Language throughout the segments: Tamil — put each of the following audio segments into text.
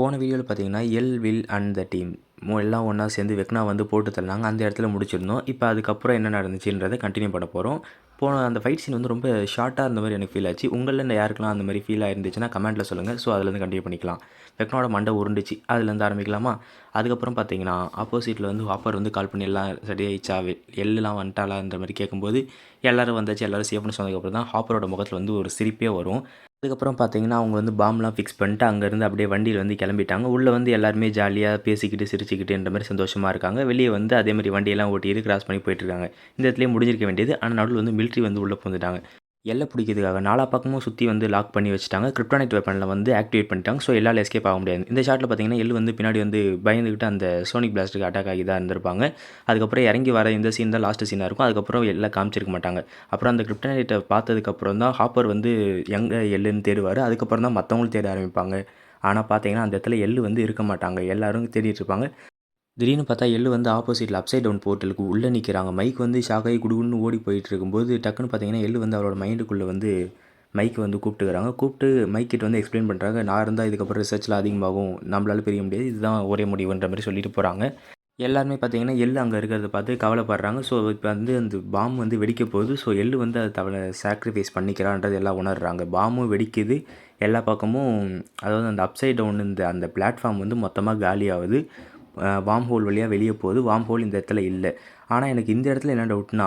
போன வீடியோவில் பார்த்தீங்கன்னா El Will and the team எல்லாம் ஒன்றா சேர்ந்து வெக்னா வந்து போட்டு தள்ளினாங்க. அந்த இடத்துல முடிச்சிருந்தோம். இப்போ அதுக்கப்புறம் என்ன நடந்துச்சுன்றதை கண்டினியூ பண்ண போகிறோம் போன அந்த ஃபைட் சீன் வந்து ரொம்ப ஷார்ட்டாக இருந்த மாதிரி எனக்கு ஃபீல் ஆச்சு. உங்களில் யாருக்கெல்லாம் அந்த மாதிரி ஃபீல் ஆயிருந்துச்சுன்னா கமெண்ட்டில் சொல்லுங்கள் ஸோ அதுலேருந்து கண்டினியூ பண்ணிக்கலாம். வெக்னோட மண்டை உருண்டுச்சு. அதுலேருந்து ஆரம்பிக்கலாமா? அதுக்கப்புறம் பார்த்தீங்கன்னா ஆப்போசிட்டில் வந்து ஹாப்பர் வந்து கால் பண்ணி எல்லாம் சரியாயிச்சா எல்லாம் வந்துட்டாலான்ற மாதிரி கேட்கும்போது எல்லாரும் வந்தாச்சு. எல்லாரும் சேஃப்னு சொன்னதுக்கப்புறம் தான் ஹாப்பரோட முகத்தில் வந்து ஒரு சிரிப்பே வரும். அதுக்கப்புறம் பார்த்தீங்கன்னா அவங்க வந்து பாம்லாம் ஃபிக்ஸ் பண்ணிட்டு அங்கேருந்து அப்படியே வண்டியில் வந்து கிளம்பிட்டாங்க. உள்ளே வந்து எல்லாருமே ஜாலியாக பேசிக்கிட்டு சிரிச்சுக்கிட்டுன்ற மாதிரி சந்தோஷமாக இருக்காங்க. வெளியே வந்து அதே மாதிரி வண்டியெல்லாம் ஓட்டிட்டு கிராஸ் பண்ணி போயிட்டுருக்காங்க இந்த இடத்துலேயே முடிஞ்சிருக்க வேண்டியது. ஆனால் நடுவில் வந்து மிலிட்ரி வந்து உள்ளே புகுந்துட்டாங்க. எல்லை பிடிக்கிறதுக்காக நாலா பக்கமும் சுற்றி வந்து லாக் பண்ணி வச்சுட்டாங்க. கிரிப்டானைட் வெப்பனில் வந்து ஆக்டிவேட் பண்ணிட்டாங்க. ஸோ எல்லாரும் எஸ்கேப் ஆக முடியாது. இந்த ஷாட்டில் பார்த்தீங்கன்னா எல் வந்து பின்னாடி வந்து பயந்துக்கிட்டு அந்த சோனிக் பிளாஸ்டுக்கு அட்டாக் ஆகி தான் இருந்திருப்பாங்க. அதுக்கப்புறம் இறங்கி வர இந்த சீன் தான் லாஸ்ட் சீனாக இருக்கும். அதுக்கப்புறம் எல்லாம் காமிச்சிருக்க மாட்டாங்க. அப்புறம் அந்த கிரிப்டானைட்டை பார்த்ததுக்கப்புறம் தான் ஹாப்பர் வந்து எங்கே எல்லுன்னு தேடுவார். அதுக்கப்புறம் தான் மற்றவங்களும் தேட ஆரம்பிப்பாங்க. ஆனால் பார்த்தீங்கன்னா அந்த இடத்துல எள்ளு வந்து இருக்க மாட்டாங்க. எல்லோரும் தேடிட்டு இருப்பாங்க. திடீர்னு பார்த்தா எள்ளு வந்து ஆப்போசிட்டில் அப்சைட் டவுன் போர்ட்டலுக்கு உள்ளே நிற்கிறாங்க மைக் வந்து ஷாக்காகி குடுகுன்னு ஓடி போயிட்டு இருக்கும்போது டக்குன்னு பார்த்தீங்கன்னா எள்ளு வந்து அவரோட மைண்டுக்குள்ளே வந்து மைக் வந்து கூப்பிட்டுக்கிறாங்க. கூப்பிட்டு மைக் கிட்ட வந்து எக்ஸ்பிளைன் பண்ணுறாங்க நான் இருந்தால் இதுக்கப்புறம் ரிசர்ச்லாம் அதிகமாகும். நம்மளால பிரிய முடியாது. இதுதான் ஒரே முடிவுன்ற மாதிரி சொல்லிட்டு போகிறாங்க எல்லாருமே பார்த்தீங்கன்னா எள்ளு அங்கே இருக்கிறத பார்த்து கவலைப்படுறாங்க. ஸோ இப்போ வந்து அந்த பாம் வந்து வெடிக்க போகுது. ஸோ எள்ளு வந்து அதை தவளை சாக்ரிஃபைஸ் பண்ணிக்கிறான்றது எல்லாம் உணர்றாங்க. பாமும் வெடிக்குது. எல்லா பக்கமும் அதாவது அந்த அப்சைட் டவுன் இந்த அந்த பிளாட்ஃபார்ம் வந்து மொத்தமாக காலியாகுது. வாம் ஹோல் வழியாக வெளியே போகுது. வாம் ஹோல் இந்த இடத்துல இல்லை. ஆனால் எனக்கு இந்த இடத்துல என்ன டவுட்னா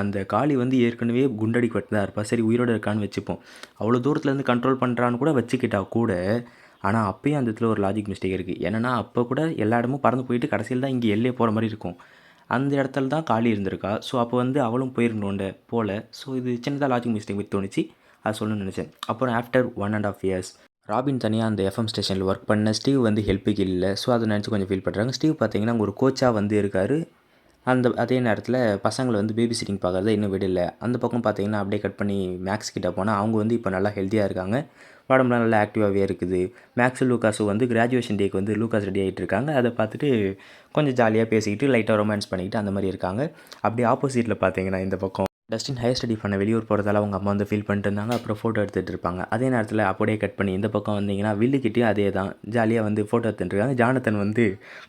அந்த காளி வந்து ஏற்கனவே குண்டடிக்கப்பட்டு தான் இருப்பா. சரி உயிரோட இருக்கான்னு வச்சுப்போம். அவ்வளோ தூரத்துலேருந்து கண்ட்ரோல் பண்ணுறான்னு கூட வச்சுக்கிட்டா கூட ஆனால் அப்பயும் அந்த இடத்துல ஒரு லாஜிக் மிஸ்டேக் இருக்குது என்னென்னா அப்போ கூட எல்லா இடமும் பறந்து போயிட்டு கடைசியில் தான் இங்கே எல்லையே போகிற மாதிரி இருக்கும். அந்த இடத்துல தான் காளி இருந்திருக்கா. ஸோ அப்போ வந்து அவளும் போயிருக்கணுண்ட போல. ஸோ இது சின்னதாக லாஜிக் மிஸ்டேக் மாதிரி தோணுச்சு. அது சொல்லணும்னு நினச்சேன். அப்புறம் after one and half years Robin தனியாக அந்த எஃப்எம் ஸ்டேஷனில் ஒர்க் பண்ண ஸ்டீவ் வந்து ஹெல்ப்புக்கு இல்லை. ஸோ அதை நினச்சி கொஞ்சம் ஃபீல் பண்ணுறாங்க ஸ்டீவ் பார்த்தீங்கன்னா ஒரு கோச்சாக வந்து இருக்கார். அந்த அதே நேரத்தில் பசங்களை வந்து பேபி சிட்டிங் பார்க்குறத இன்னும் விடல. அந்த பக்கம் பார்த்தீங்கன்னா அப்படியே கட் பண்ணி மேக்ஸ் கிட்ட போனால் அவங்க வந்து இப்போ நல்லா ஹெல்த்தியாக இருக்காங்க. உடம்புலாம் நல்லா ஆக்டிவாகவே இருக்குது. மேக்ஸு லூக்காஸும் வந்து கிராஜுவேஷன் டேக்கு வந்து லூக்காஸ் ரெடி ஆகிட்டு இருக்காங்க. அதை பார்த்துட்டு கொஞ்சம் ஜாலியாக பேசிக்கிட்டு லைட்டாக ரொமான்ஸ் பண்ணிக்கிட்டு அந்த மாதிரி இருக்காங்க. அப்படியே ஆப்போசிட்டில் பார்த்தீங்கன்னா இந்த பக்கம். டஸ்டின் ஹையர் ஸ்டடி பண்ண வெளியூர் போகிறதால அவங்க அம்மா வந்து ஃபீல் பண்ணிட்டு இருந்தாங்க. அப்புறம் ஃபோட்டோ எடுத்துகிட்டு இருப்பாங்க. அதே நேரத்தில் அப்படியே கட் பண்ணி இந்த பக்கம் வந்தீங்கன்னா வில்லுக்கிட்டேயும் அதே தான். ஜாலியாக வந்து ஃபோட்டோ எடுத்துட்டு இருக்காங்க. ஜானத்தன் வந்து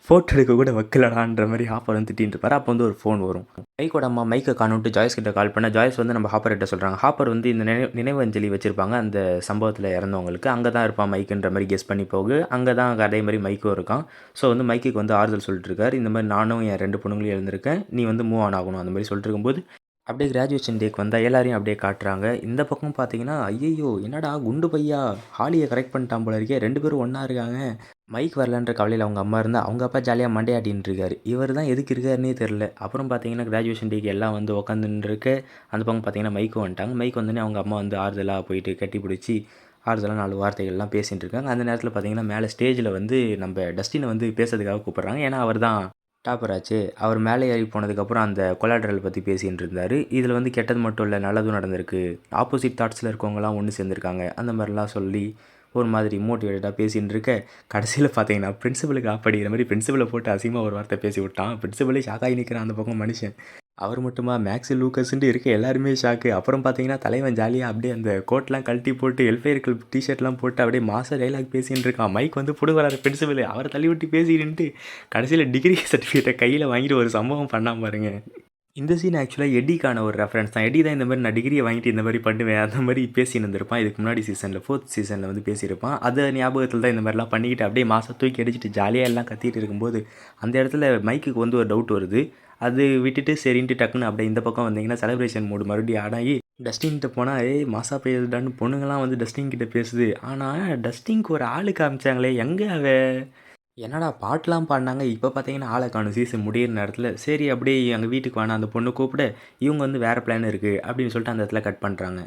ஃபோட்டோ எடுக்க கூட வைக்கலடான்ற மாதிரி ஹாப்பர் வந்து திட்டின்னு இருப்பார். அப்போ வந்து ஒரு ஃபோன் வரும். மைக்கோட அம்மா மைக்கை காணுன்ட்டு ஜாய்ஸ் கிட்ட கால் பண்ண ஜாய்ஸ் வந்து நம்ம ஹாப்பர் கிட்ட சொல்கிறாங்க ஹாப்பர் வந்து இந்த நினை நினைவஞ்சலி வச்சுருப்பாங்க. அந்த சம்பவத்தில் இறந்தவங்களுக்கு. அங்கே தான் இருப்பான் மைக்குன்ற மாதிரி கெஸ் பண்ணி போகு. அங்கே தான் அதே மாதிரி மைக்கும் இருக்கான். ஸோ வந்து மைக்குக்கு வந்து ஆறுதல் சொல்லிட்டு இருக்காரு. இந்த மாதிரி நானும் என் ரெண்டு பொண்ணுங்களையும் எழுந்திருக்கேன். நீ வந்து மூவ் ஆன் ஆகணும். அந்த மாதிரி சொல்லிட்டு இருக்கும்போது அப்படியே கிராஜுவேஷன் டேக்கு வந்தால் எல்லாரையும் அப்படியே காட்டுறாங்க. இந்த பக்கம் பார்த்தீங்கன்னா ஐயையோ என்னடா குண்டு பையா? ஹாலியை கரெக்ட் பண்ணிட்டான் போல இருக்கே. ரெண்டு பேரும் ஒன்றா இருக்காங்க. மைக் வரலன்ற கவலையில் அவங்க அம்மா இருந்தால் அவங்க அப்பா ஜாலியாக மண்டையாட்டின்னு இருக்காரு. இவர் தான் எதுக்கு இருக்காருன்னே தெரில அப்புறம் பார்த்தீங்கன்னா கிராஜுவேஷன் டேக்கு எல்லாம் வந்து உட்காந்துன்னு இருக்கு. அந்த பக்கம் பார்த்தீங்கன்னா மைக்கும் வந்துட்டாங்க. மைக் வந்தோடனே அவங்க அம்மா வந்து ஆறுதலாக போயிட்டு கட்டி பிடிச்சி ஆறுதலாக நாலு வார்த்தைகள்லாம் பேசிகிட்டு இருக்காங்க. அந்த நேரத்தில் பார்த்தீங்கன்னா மேலே ஸ்டேஜில் வந்து நம்ம டஸ்டினை வந்து பேசுறதுக்காக கூப்பிட்றாங்க. ஏன்னா அவர் தான் டாப்பர் ஆச்சு. அவர் மேலே ஏறி போனதுக்கப்புறம் அந்த கொலாட்ரல் பற்றி பேசிகிட்டு இருந்தார். இதில் வந்து கெட்டது மட்டும் இல்லை நல்லதும் நடந்திருக்கு. ஆப்போசிட் தாட்ஸில் இருக்கவங்களாம் ஒன்று சேர்ந்துருக்காங்க. அந்த மாதிரிலாம் சொல்லி ஒரு மாதிரி மோட்டிவேட்டடாக பேசிகிட்டு இருக்க கடைசியில் பார்த்தீங்கன்னா பிரின்சிபலுக்கு ஆப்படிக்கிற மாதிரி பிரின்சிபலை போட்டு அசிங்கமாக ஒரு வார்த்தை பேசி விட்டான் பிரின்சிபலே ஷாக்காகி நிற்கிறான் அந்த பக்கம் மனுஷன். அவர் மட்டுமா? மேக்ஸி லூக்கஸ்ன்ட்டு இருக்க எல்லாருமே ஷாக்கு அப்புறம் பார்த்தீங்கன்னா தலைவன் ஜாலியாக அப்படியே அந்த கோட்லாம் கழட்டி போட்டு எல்ஃபேர்கள் டிஷர்ட்லாம் போட்டு அப்படியே மாச டைலாக் பேசின்னு இருக்கான். மைக் வந்து புடுவராரு பிரின்சிபல் அவரை தள்ளி விட்டு பேசிக்கிட்டு கடைசியில் டிகிரி சர்டிஃபிகேட்டை கையில் வாங்கிட்டு ஒரு சம்பவம் பண்ணாம பாருங்க. இந்த சீன் ஆக்சுவலாக எடிக்கான ஒரு ரெஃபரன்ஸ் தான். எடி தான் இந்த மாதிரி நான் டிகிரியை வாங்கிட்டு இந்த மாதிரி பண்ணுவேன் அந்த மாதிரி பேசின்னு இருந்திருப்பான். இதுக்கு முன்னாடி சீசனில் ஃபோர்த் சீசனில் வந்து பேசியிருப்பான். அது ஞாபகத்தில் தான் இந்த மாதிரிலாம் பண்ணிக்கிட்டு அப்படியே மாதம் தூக்கி அடிச்சுட்டு ஜாலியாக எல்லாம் கத்திட்டு இருக்கும்போது அந்த இடத்துல மைக்குக்கு வந்து ஒரு டவுட் வருது. அது விட்டுட்டு சரின்ட்டு டக்குன்னு அப்படியே இந்த பக்கம் வந்தீங்கன்னா செலிப்ரேஷன் மூடு மறுபடியும் ஆடாகி டஸ்டின்கிட்ட போனால் ஏய் மாசா பேசுடான்னு பொண்ணுங்கலாம் வந்து டஸ்டின் கிட்ட பேசுது. ஆனால் டஸ்டின்க்கு ஒரு ஆளு காமிச்சாங்களே எங்கே அவ? என்னடா பாட்டெலாம் பாடினாங்க இப்போ பார்த்தீங்கன்னா ஆளை காணும். சீசன் முடியிற நேரத்தில் சரி அப்படியே எங்கள் வீட்டுக்கு வேணாம் அந்த பொண்ணு கூப்பிட. இவங்க வந்து வேறு பிளான் இருக்குது அப்படின்னு சொல்லிட்டு அந்த இடத்துல கட் பண்ணுறாங்க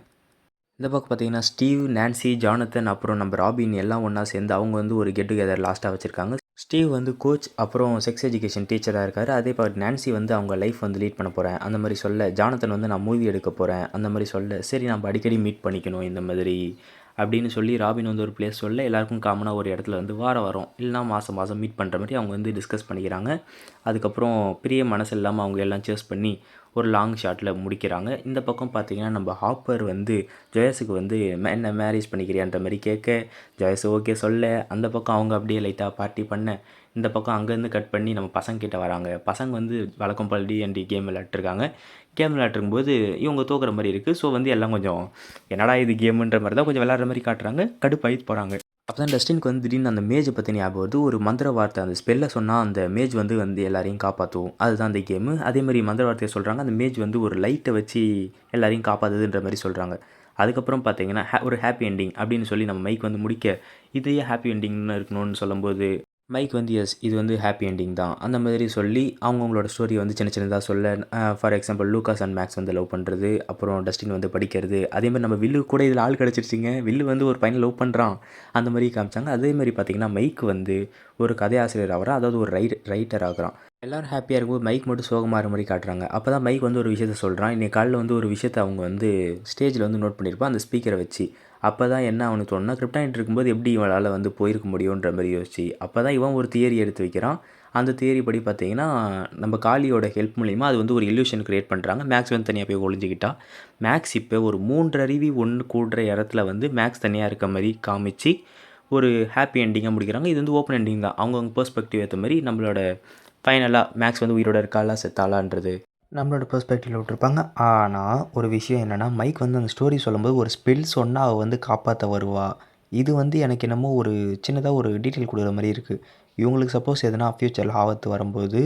இந்த பக்கம் பார்த்தீங்கன்னா ஸ்டீவ் நான்சி ஜானத்தன் அப்புறம் நம்ம ராபின் எல்லாம் ஒன்றா சேர்ந்து அவங்க வந்து ஒரு கெட் டுகெதர் லாஸ்ட்டாக வச்சுருக்காங்க. ஸ்டீவ் வந்து கோச் அப்புறம் செக்ஸ் எஜுகேஷன் டீச்சராக இருக்கார். அதே பார்த்து நான்சி வந்து அவங்க லைஃப் வந்து லீட் பண்ண போகிறேன் அந்த மாதிரி சொல்ல ஜானத்தன் வந்து நான் மூவி எடுக்க போகிறேன் அந்த மாதிரி சொல்ல சரி நம்ம அடிக்கடி மீட் பண்ணிக்கணும் இந்த மாதிரி அப்படின்னு சொல்லி ராபின் வந்து ஒரு பிளேஸ் சொல்ல எல்லாருக்கும் காமனாக ஒரு இடத்துல வந்து வாரம் வரும் இல்லைனா மாதம் மாதம் மீட் பண்ணுற மாதிரி அவங்க வந்து டிஸ்கஸ் பண்ணிக்கிறாங்க. அதுக்கப்புறம் பெரிய மனசு இல்லாமல் அவங்க எல்லாம் சேஸ் பண்ணி ஒரு லாங் ஷாட்டில் முடிக்கிறாங்க. இந்த பக்கம் பார்த்தீங்கன்னா நம்ம ஹாப்பர் வந்து ஜோயஸுக்கு வந்து என்ன மேரேஜ் பண்ணிக்கிறியான்ற மாதிரி கேட்க ஜோயஸ் ஓகே சொல்ல. அந்த பக்கம் அவங்க அப்படியே லைட்டாக பார்ட்டி பண்ண இந்த பக்கம் அங்கேருந்து கட் பண்ணி நம்ம பசங்க கிட்ட வராங்க. பசங்க வந்து வழக்கம் போல் டிஎன்டி கேம் விளையாட்டுருக்காங்க கேம் விளையாட்டுருக்கும்போது இவங்க தோக்குற மாதிரி இருக்குது ஸோ வந்து எல்லாம் கொஞ்சம் என்னடா இது கேமுன்ற மாதிரி தான் கொஞ்சம் விளாட்ற மாதிரி காட்டுறாங்க. கடுப்பாயிட்டு போகிறாங்க அப்போ தான் டஸ்டினுக்கு வந்து திடீர்னு அந்த மேஜை பற்றி ஞாபகம் வருது. ஒரு மந்திர வார்த்தை அந்த ஸ்பெல்லை சொன்னால் அந்த மேஜ் வந்து வந்து எல்லாரையும் காப்பாற்றும் அதுதான் அந்த கேமு அதேமாதிரி மந்திர வார்த்தையை சொல்கிறாங்க அந்த மேஜ் வந்து ஒரு லைட்டை வச்சு எல்லாரையும் காப்பாற்றுதுன்ற மாதிரி சொல்கிறாங்க அதுக்கப்புறம் பார்த்தீங்கன்னா ஹே ஒரு ஹாப்பி எண்டிங் அப்படின்னு சொல்லி நம்ம மைக் வந்து முடிக்க இதையே ஹாப்பி எண்டிங்னு இருக்கணும்னு சொல்லும்போது மைக் வந்து எஸ் இது வந்து ஹாப்பி எண்டிங் தான். அந்த மாதிரி சொல்லி அவங்கவுங்களோட ஸ்டோரியை வந்து சின்ன சின்னதாக சொல்ல for example Lucas and Max வந்து லவ் பண்ணுறது அப்புறம் டஸ்டின் வந்து படிக்கிறது. அதேமாதிரி நம்ம வில்லு கூட இதில் ஆள் கிடச்சிருச்சிங்க. வில்லு வந்து ஒரு பையனை லவ் பண்ணுறான் அந்த மாதிரி காமிச்சாங்க. அதே மாதிரி பார்த்தீங்கன்னா மைக் வந்து ஒரு கதையாசிரியர் ஆகிறான் அதாவது ஒரு ரைட் ரைட்டர் ஆகிறான். எல்லோரும் ஹாப்பியாக இருக்கும்போது மைக் மட்டும் சோகமாகிற மாதிரி காட்டுறாங்க. அப்போ தான் மைக் வந்து ஒரு விஷயத்த சொல்கிறான் இன்றைக்கி காலையில் வந்து ஒரு விஷயத்தை அவங்க வந்து ஸ்டேஜில் வந்து நோட் பண்ணியிருப்பான். அந்த ஸ்பீக்கரை வச்சு. அப்போ தான் என்ன அவனுக்கு தோணுனா கிரிப்டானிட் இருக்கும்போது எப்படி இவனால் வந்து போயிருக்க முடியுன்ற மாதிரி யோசிச்சு அப்போ தான் இவன் ஒரு தியரி எடுத்து வைக்கிறான். அந்த தியரி படி பார்த்தீங்கன்னா நம்ம காலியோட ஹெல்ப் மூலிமா அது வந்து ஒரு இல்யூஷன் கிரியேட் பண்ணுறாங்க மேக்ஸ் வந்து தனியாக போய் ஒழிஞ்சிக்கிட்டா மேக்ஸ் இப்போ ஒரு மூன்று அருவி ஒன்று கூடுற இடத்துல வந்து மேக்ஸ் தனியாக இருக்க மாதிரி காமிச்சு ஒரு ஹாப்பி எண்டிங்காக முடிக்கிறாங்க. இது வந்து ஓப்பன் எண்டிங் தான். அவங்கவுங்க பெர்ஸ்பெக்டிவ் ஏற்ற மாதிரி நம்மளோட ஃபைனலாக மேக்ஸ் வந்து உயிரோட இருக்காளா செத்தாளான்றது நம்மளோட பெர்ஸ்பெக்டிவில் விட்டுருப்பாங்க. ஆனால் ஒரு விஷயம் என்னென்னா மைக் வந்து அந்த ஸ்டோரி சொல்லும்போது ஒரு ஸ்பெல் சொன்னால் அவள் வந்து காப்பாற்ற வருவா. இது வந்து எனக்கு என்னமோ ஒரு சின்னதாக ஒரு டீட்டெயில் கொடுக்குற மாதிரி இருக்குது இவங்களுக்கு சப்போஸ் எதனா ஃப்யூச்சரில் ஆபத்து வரும்போது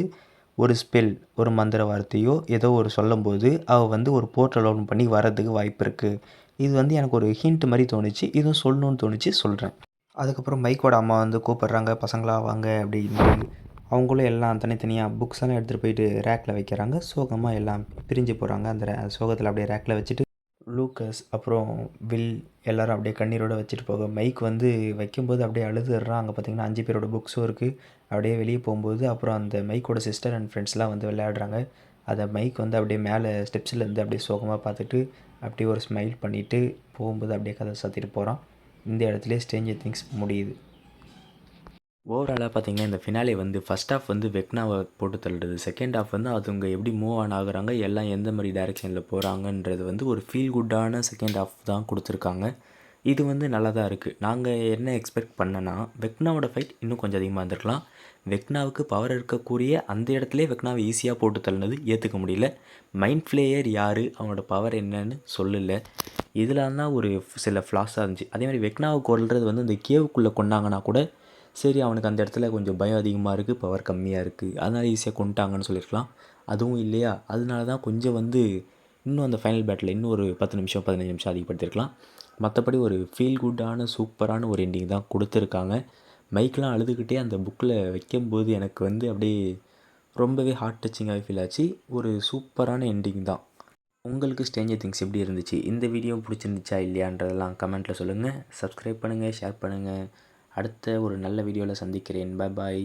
ஒரு ஸ்பெல் ஒரு மந்திர வார்த்தையோ ஏதோ ஒரு சொல்லும்போது அவள் வந்து ஒரு போர்ட்டல் ஓப்பன் பண்ணி வர்றதுக்கு வாய்ப்பு இருக்குது இது வந்து எனக்கு ஒரு ஹிண்ட் மாதிரி தோணுச்சு. இதுவும் சொல்லணும்னு தோணுச்சு. சொல்கிறேன் அதுக்கப்புறம் மைக்கோட அம்மா வந்து கூப்பிட்றாங்க. பசங்களாக வாங்க அப்படின்னு. அவங்களும் எல்லாம் தனித்தனியாக புக்ஸ் எல்லாம் எடுத்துகிட்டு போயிட்டு ரேக்கில் வைக்கிறாங்க. சோகமாக எல்லாம் பிரிஞ்சு போகிறாங்க அந்த ரே சோகத்தில் அப்படியே ரேக்கில் வச்சுட்டு லூக்கஸ் அப்புறம் வில் எல்லோரும் அப்படியே கண்ணீரோட வச்சுட்டு போக. மைக் வந்து வைக்கும்போது அப்படியே அழுதுடுறான் அங்கே பார்த்தீங்கன்னா அஞ்சு பேரோட புக்ஸும் இருக்குது அப்படியே வெளியே போகும்போது அப்புறம் அந்த மைக்கோட சிஸ்டர் அண்ட் ஃப்ரெண்ட்ஸ்லாம் வந்து விளையாடுறாங்க. அதை மைக் வந்து அப்படியே மேலே ஸ்டெப்ஸ்லேருந்து அப்படியே சோகமாக பார்த்துட்டு அப்படியே ஒரு ஸ்மைல் பண்ணிவிட்டு போகும்போது அப்படியே கதை சாத்திட்டு போகிறான் இந்த இடத்துல ஸ்டேஞ்சர் திங்ஸ் முடியுது. ஓவராலாக பார்த்தீங்கன்னா இந்த ஃபினாலே வந்து ஃபஸ்ட் ஹாஃப் வந்து வெக்னாவை போட்டு தள்ளுறது செகண்ட் ஹாஃப் வந்து அதுங்க எப்படி மூவ் ஆன் ஆகுறாங்க எல்லாம் எந்த மாதிரி டைரெக்ஷனில் போகிறாங்கன்றது வந்து ஒரு ஃபீல் குட்டான செகண்ட் ஹாஃப் தான் கொடுத்துருக்காங்க. இது வந்து நல்லா தான் இருக்குது நாங்கள் என்ன எக்ஸ்பெக்ட் பண்ணனா வெக்னாவோட ஃபைட் இன்னும் கொஞ்சம் அதிகமாக இருந்திருக்கலாம். வெக்னாவுக்கு பவர் இருக்கக்கூடிய அந்த இடத்துல வெக்னாவை ஈஸியாக போட்டு தள்ளினது ஏற்றுக்க முடியல. மைண்ட் ஃப்ளேயர் யார் அவனோட பவர் என்னன்னு சொல்லலை. இதில் தான் ஒரு சில ஃப்ளாஸாக இருந்துச்சு. அதே மாதிரி வெக்னாவை கொள்வது வந்து இந்த கேவுக்குள்ளே கொண்டாங்கன்னா கூட சரி அவனுக்கு அந்த இடத்துல கொஞ்சம் பயம் அதிகமாக இருக்குது பவர் கம்மியாக இருக்குது அதனால் ஈஸியாக கொண்டுட்டாங்கன்னு சொல்லியிருக்கலாம். அதுவும் இல்லையா? அதனால தான் கொஞ்சம் வந்து இன்னும் அந்த ஃபைனல் பேட்டில் இன்னும் ஒரு பத்து நிமிஷம் பதினஞ்சு நிமிஷம் அதிகப்படுத்திருக்கலாம் மற்றபடி ஒரு ஃபீல் குட்டான சூப்பரான ஒரு எண்டிங் தான் கொடுத்துருக்காங்க. மைக்கெலாம் அழுதுகிட்டே அந்த புக்கில் வைக்கும்போது எனக்கு வந்து அப்படியே ரொம்பவே ஹார்ட் டச்சிங்காகவே ஃபீல் ஆச்சு. ஒரு சூப்பரான எண்டிங் தான். உங்களுக்கு ஸ்டேஞ்சர் திங்ஸ் எப்படி இருந்துச்சு? இந்த வீடியோ பிடிச்சிருந்துச்சா இல்லையான்றதெல்லாம் கமெண்ட்டில் சொல்லுங்கள் சப்ஸ்கிரைப் பண்ணுங்கள் ஷேர் பண்ணுங்கள் அடுத்த ஒரு நல்ல வீடியோவில் சந்திக்கிறேன். பாய் பாய்